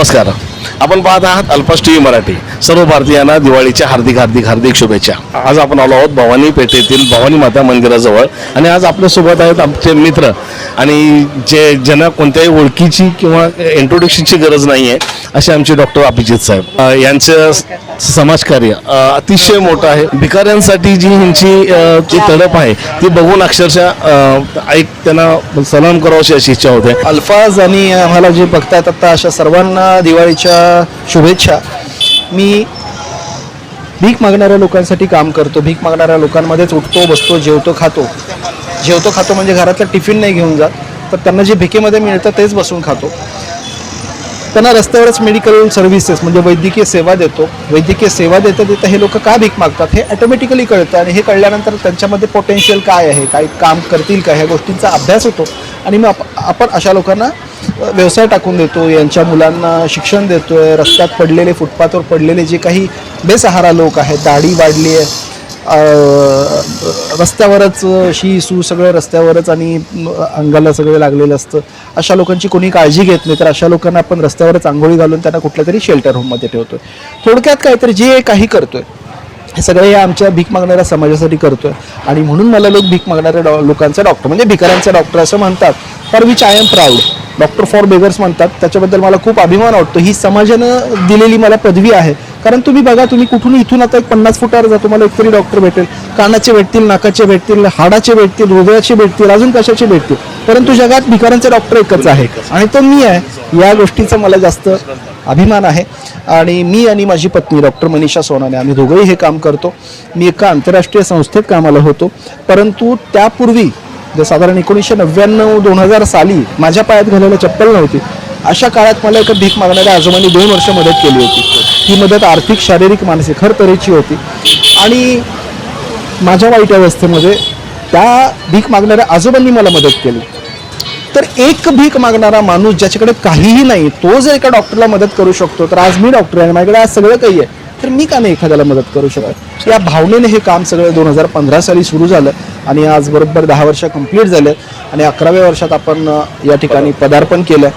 मित्रांनो नमस्कार आपण पाहत आहात अल्पास टी मराठी. सर्व भारतीयांना दिवाळीच्या हार्दिक हार्दिक हार्दिक शुभेच्छा. आज आपण आलो आहोत भवानी पेठेतील भवानी माता मंदिराजवळ. आणि आज आपल्यासोबत आहेत आमचे मित्र. आणि जे ज्यांना कोणत्याही ओळखीची किंवा इंट्रोडक्शनची गरज नाही आहे असे आमचे डॉक्टर अभिजित साहेब. यांचं समाजकार्य अतिशय मोठं आहे. भिकाऱ्यांसाठी जी ह्यांची जी तडप आहे ती बघून अक्षरशः ऐक त्यांना सलाम करावशी अशी इच्छा होते. अल्फाज आणि आम्हाला जे बघतायत आता अशा सर्वांना दिवाळीच्या शुभेच्छा. मी भीक मागणाऱ्या लोकांसाठी काम करतो. भीक मागणाऱ्या लोकांमध्येच उठतो बसतो जेवतो खातो. जेवतो खातो म्हणजे घरातलं टिफिन नाही घेऊन जात. तर त्यांना जे भिकेमध्ये मिळतं तेच बसून खातो. त्यांना रस्त्यावरच मेडिकल सर्व्हिसेस म्हणजे वैद्यकीय सेवा देतो. वैद्यकीय सेवा देता देता हे लोक का भीक मागतात? हे ऑटोमॅटिकली कळतं आणि हे कळल्यानंतर त्यांच्यामध्ये पोटेन्शियल काय आहे? काय काम करतील का? ह्या गोष्टींचा अभ्यास होतो. आणि मग आपण अशा लोकांना व्यवसाय टाकून देतो यांच्या मुलांना शिक्षण देतो आहे रस्त्यात पडलेले फुटपाथवर पडलेले जे काही बेसहारा लोक आहेत दाढी वाढली आहे रस्त्यावरच शी सू सगळं रस्त्यावरच आणि अंगाला सगळं लागलेलं असतं. अशा लोकांची कोणी काळजी घेत नाही तर अशा लोकांना आपण रस्त्यावरच आंघोळी घालून त्यांना कुठल्या तरी शेल्टर होममध्ये ठेवतो आहे थोडक्यात काय तर जे काही करतो आहे हे सगळे हे आमच्या भीक मागणाऱ्या समाजासाठी करतो आहे आणि म्हणून मला लोक भीक मागणाऱ्या डॉ लोकांचा डॉक्टर म्हणजे भिकाऱ्यांचे डॉक्टर असं म्हणतात तर which I am proud doctor for beggars म्हणतात त्याच्याबद्दल मला खूप अभिमान वाटतो. ही समाजानं दिलेली मला पदवी आहे. कारण तुम्ही बघा तुम्ही कुठून इथून आता एक पन्नास फुटावर जा तुम्हाला एकतरी डॉक्टर भेटेल. कानाचे भेटतील नाकाचे भेटतील हाडाचे भेटतील हृदयाचे भेटतील अजून कशाचे भेटतील. परंतु जगात भिकाऱ्यांचे डॉक्टर एकच आहे. आणि तो मी आहे. या गोष्टीचा मला जास्त अभिमान आहे. आणि मी आणि माझी पत्नी डॉक्टर मनीषा सोनाने आम्ही दोघंही हे काम करतो. मी एका आंतरराष्ट्रीय संस्थेत कामाला होतो. परंतु त्यापूर्वी जे साधारण एकोणीसशे नव्याण्णव दोन हजार साली माझ्या पायात घालायला चप्पल नव्हती अशा काळात मला एका भीक मागणाऱ्या आजोबांनी दोन वर्ष मदत केली होती. ही मदत आर्थिक शारीरिक मानसिक हर तऱ्हेची होती. आणि माझ्या वाईट अवस्थेमध्ये त्या भीक मागणाऱ्या आजोबांनी मला मदत केली. तर एक भीक मागणारा माणूस ज्याच्याकडे काहीही नाही तो जर एका डॉक्टरला मदत करू शकतो तर आज मी डॉक्टर आहे माझ्याकडे आज सगळं काही आहे. तर मी का नाही एखाद्याला मदत करू शकत? या भावनेने हे काम सगळं दोन हजार पंधरा साली सुरू झालं आणि आज बरोबर दहा वर्ष कंप्लीट झाले आणि अकराव्या वर्षात आपण या ठिकाणी पदार्पण केलं.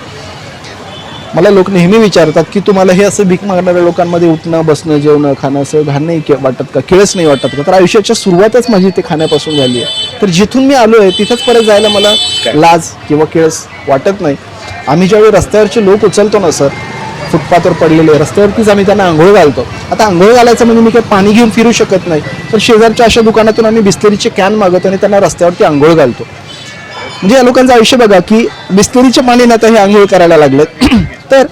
मला लोक नेहमी विचारतात की तुम्हाला हे असं भीक मागणाऱ्या लोकांमध्ये उठणं बसणं जेवणं खाणं असं घाण नाही के- वाटत का? केळच नाही वाटत का? तर आयुष्याच्या सुरुवातच माझी ते खाण्यापासून झाली आहे. तर जिथून मी आलो आहे तिथंच परत जायला मला लाज किंवा केळस वाटत नाही. आम्ही ज्यावेळी रस्त्यावरचे लोक उचलतो ना सर फुटपाथवर पडलेले रस्त्यावरतीच आम्ही त्यांना आंघोळ घालतो. आता आंघोळ घालायचं म्हणजे मी काही पाणी घेऊन फिरू शकत नाही. तर शेजारच्या अशा दुकानातून आम्ही बिस्लरीचे कॅन मागवतो आणि त्यांना रस्त्यावरती आंघोळ घालतो. म्हणजे या लोकांचं आयुष्य बघा की बिस्लरीचे पाणी तर हे आंघोळ करायला लागलं तर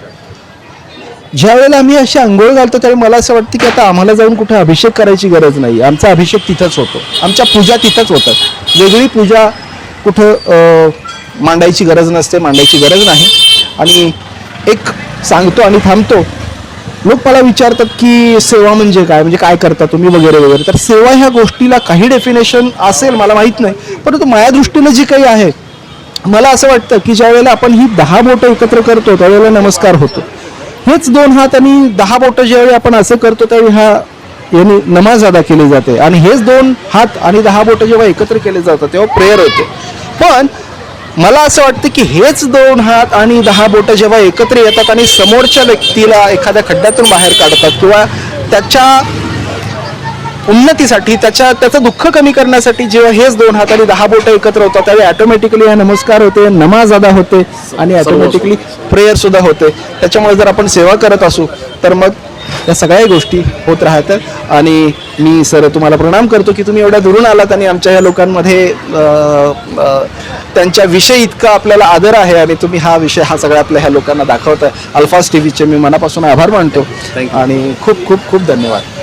ज्या वेळेला आम्ही अशी आंघोळ घालतो त्यावेळी मला असं वाटतं की आता आम्हाला जाऊन कुठे अभिषेक करायची गरज नाही. आमचा अभिषेक तिथंच होतो. आमच्या पूजा तिथंच होतात. वेगळी पूजा कुठं मांडायची गरज नसते मांडायची गरज नाही. आणि एक सांगतो आणि थांबतो. लोक मला विचारतात की सेवा म्हणजे काय? म्हणजे काय करता तुम्ही वगैरे वगैरे. तर सेवा ह्या गोष्टीला काही डेफिनेशन असेल मला माहीत नाही. परंतु माझ्या दृष्टीनं जी काही आहे मला असं वाटतं की ज्या वेळेला आपण ही दहा बोटं एकत्र करतो त्यावेळेला नमस्कार होतो. हेच दोन हात आणि दहा बोटं ज्यावेळी आपण असं करतो त्यावेळी हा यांनी नमाज अदा केली जाते. आणि हेच दोन हात आणि दहा बोटं जेव्हा एकत्र केले जातात तेव्हा प्रेयर होते. पण मला असं वाटतं की हेच दोन हात आणि दहा बोटं जेव्हा एकत्र येतात आणि समोरच्या व्यक्तीला एखाद्या खड्ड्यातून बाहेर काढतात किंवा त्याच्या उन्नतीसाठी त्याच्या त्याचं दुःख कमी करण्यासाठी जेव्हा हेच दोन हात आणि दहा बोटं एकत्र होतात त्यावेळी ऑटोमॅटिकली हा नमस्कार होते नमाज अदा होते आणि ऑटोमॅटिकली प्रेयर सुद्धा होते. त्याच्यामुळे जर आपण सेवा करत असू तर मग या सगळ्या गोष्टी होत राहतात. आणि मी सर तुम्हाला प्रणाम करतो की तुम्ही एवढ्या दुरून आलात आणि आमच्या या लोकांमध्ये त्यांच्या विषय इतका आपल्याला आदर आहे आणि तुम्ही हा विषय हा सगळ्या आपल्या ह्या लोकांना दाखवताय. अल्फास टी व्हीचे मी मनापासून आभार मानतो. आणि खूप खूप खूप धन्यवाद.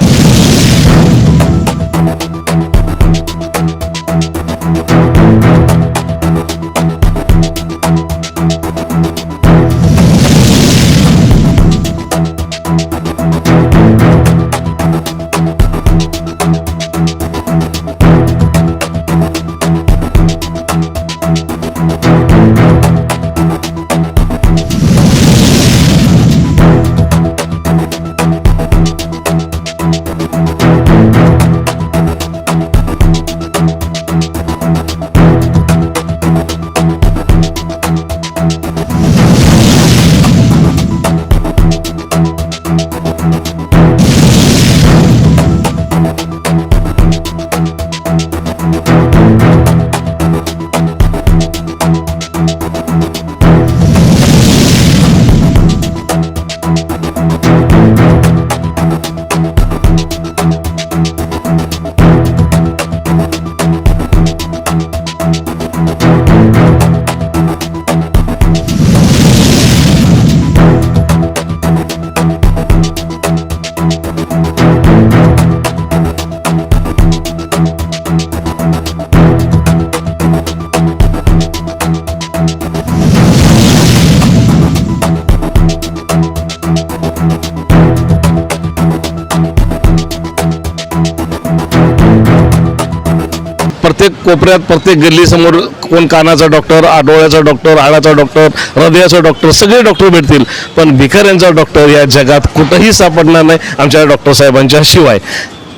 प्रत्येक कोपऱ्यात प्रत्येक गल्लीसमोर कोण कानाचा डॉक्टर डोळ्याचा डॉक्टर हाडाचा डॉक्टर हृदयाचा डॉक्टर सगळे डॉक्टर भेटतील. पण भिकाऱ्यांचा डॉक्टर या जगात कुठंही सापडणार नाही आमच्या डॉक्टर साहेबांच्या शिवाय.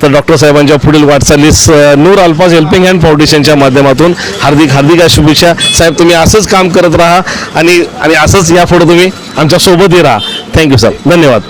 तर डॉक्टर साहेबांच्या पुढील वाटचालीस नूर अल्फाज हेल्पिंग हँड फाउंडेशनच्या माध्यमातून. हार्दिक हार्दिक शुभेच्छा. साहेब तुम्ही असंच काम करत राहा आणि आणि असंच यापुढे तुम्ही आमच्या सोबतही राहा थँक्यू सर धन्यवाद.